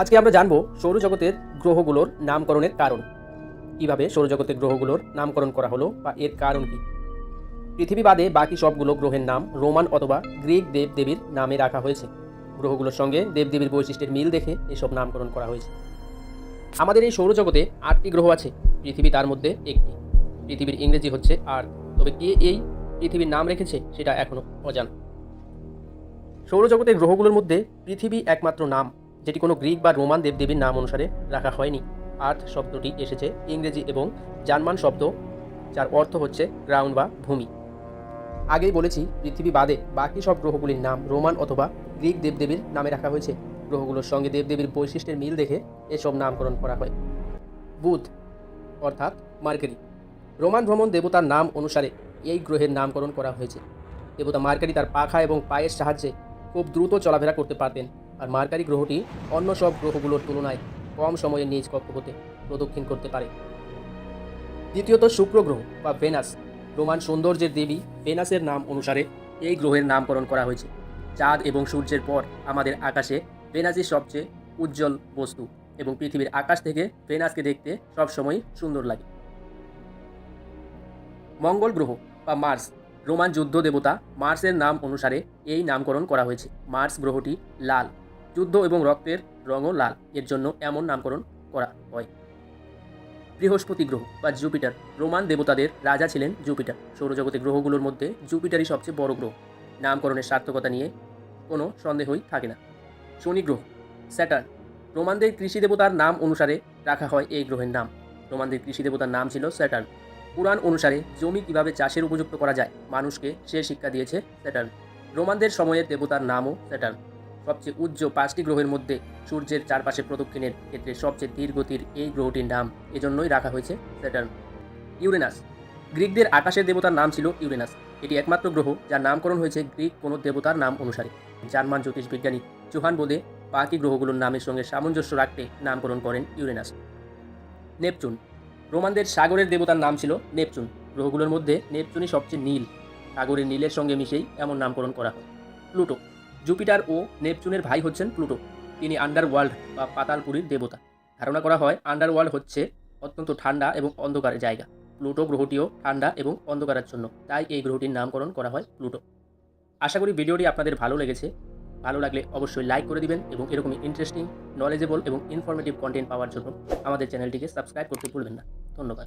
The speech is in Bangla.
আজকে আমরা জানব সৌরজগতের গ্রহগুলোর নামকরণের কারণ। কীভাবে সৌরজগতের গ্রহগুলোর নামকরণ করা হলো বা এর কারণ কি? পৃথিবী বাদে বাকি সবগুলো গ্রহের নাম রোমান অথবা গ্রিক দেব দেবীর নামে রাখা হয়েছে। গ্রহগুলোর সঙ্গে দেবদেবীর বৈশিষ্ট্যের মিল দেখে এসব নামকরণ করা হয়েছে। আমাদের এই সৌরজগতে আটটি গ্রহ আছে, পৃথিবী তার মধ্যে একটি। পৃথিবীর ইংরেজি হচ্ছে আর তবে কে এই পৃথিবীর নাম রেখেছে সেটা এখনও অজানা। সৌরজগতের গ্রহগুলোর মধ্যে পৃথিবী একমাত্র নাম যেটি কোনো গ্রিক বা রোমান দেবদেবীর নাম অনুসারে রাখা হয়নি। আর্থ শব্দটি এসেছে ইংরেজি এবং জার্মান শব্দ, যার অর্থ হচ্ছে গ্রাউন্ড বা ভূমি। আগেই বলেছি, পৃথিবী বাদে বাকি সব গ্রহগুলির নাম রোমান অথবা গ্রিক দেবদেবীর নামে রাখা হয়েছে। গ্রহগুলোর সঙ্গে দেবদেবীর বৈশিষ্ট্যের মিল দেখে এসব নামকরণ করা হয়। বুধ, অর্থাৎ মার্কেরি। রোমান ভ্রমণ দেবতার নাম অনুসারে এই গ্রহের নামকরণ করা হয়েছে। দেবতা মার্কারি তার পাখা এবং পায়ের সাহায্যে খুব দ্রুত চলাফেরা করতে পারতেন। আর মার্কারি গ্রহটি অন্য সব গ্রহগুলোর তুলনায় কম সময়ে নিজ কক্ষপথে প্রদক্ষিণ করতে পারে। দ্বিতীয়ত শুক্র গ্রহ বা ভেনাস। রোমান সৌন্দর্যের দেবী ভেনাসের নাম অনুসারে এই গ্রহের নামকরণ করা হয়েছে। চাঁদ এবং সূর্যের পর আমাদের আকাশে ভেনাসই সবচেয়ে উজ্জ্বল বস্তু এবং পৃথিবীর আকাশ থেকে ভেনাসকে দেখতে সবসময় সুন্দর লাগে। মঙ্গল গ্রহ বা মার্স। রোমান যুদ্ধ দেবতা মার্সের নাম অনুসারে এই নামকরণ করা হয়েছে। মার্স গ্রহটি লাল। যুদ্ধ এবং রক্তের রঙও লাল। এর জন্য এমন নামকরণ করা হয়। বৃহস্পতি গ্রহ বা জুপিটার, রোমান দেবতাদের রাজা ছিলেন জুপিটার। সৌরজগতের গ্রহগুলোর মধ্যে জুপিটারই সবচেয়ে বড় গ্রহ। নামকরণের সার্থকতা নিয়ে কোনো সন্দেহই থাকে না। শনি গ্রহ, স্যাটার্ন। রোমানদের কৃষি দেবতার নাম অনুসারে রাখা হয় এই গ্রহের নাম। রোমানদের কৃষি দেবতার নাম ছিল স্যাটার্ন। পুরাণ অনুসারে জমি কীভাবে চাষের উপযুক্ত করা যায়, মানুষকে সে শিক্ষা দিয়েছে স্যাটার্ন। রোমানদের সময়ের দেবতার নামও স্যাটার্ন। সবচেয়ে উজ্জ্বল পাঁচটি গ্রহের মধ্যে সূর্যের চারপাশে প্রদক্ষিণের ক্ষেত্রে সবচেয়ে ধীর গতির এই গ্রহটির নাম এজন্যই রাখা হয়েছে স্যাটার্ন। ইউরেনাস। গ্রিকদের আকাশের দেবতার নাম ছিল ইউরেনাস। এটি একমাত্র গ্রহ যার নামকরণ হয়েছে গ্রিক কোনো দেবতার নাম অনুসারে। জার্মান জ্যোতিষবিজ্ঞানী জোহান বোদে বাকি গ্রহগুলোর নামের সঙ্গে সামঞ্জস্য রাখতে নামকরণ করেন ইউরেনাস। নেপচুন। রোমানদের সাগরের দেবতার নাম ছিল নেপচুন। গ্রহগুলোর মধ্যে নেপচুনই সবচেয়ে নীল। সাগরের নীলের সঙ্গে মিশেই এমন নামকরণ করা হয়। প্লুটো। জুপিটার ও নেপচুনের ভাই হচ্ছেন প্লুটো। তিনি আন্ডারওয়ার্ল্ড বা পাতালপুরীর দেবতা। ধারণা করা হয় আন্ডারওয়ার্ল্ড হচ্ছে অত্যন্ত ঠান্ডা এবং অন্ধকারের জায়গা। প্লুটো গ্রহটিও ঠান্ডা এবং অন্ধকারের জন্য, তাই এই গ্রহটির নামকরণ করা হয় প্লুটো। আশা করি ভিডিওটি আপনাদের ভালো লেগেছে। ভালো লাগলে অবশ্যই লাইক করে দিবেন এবং এরকমই ইন্টারেস্টিং নলেজেবল এবং ইনফরমেটিভ কন্টেন্ট পাওয়ার জন্য আমাদের চ্যানেলটিকে সাবস্ক্রাইব করতে ভুলবেন না। ধন্যবাদ।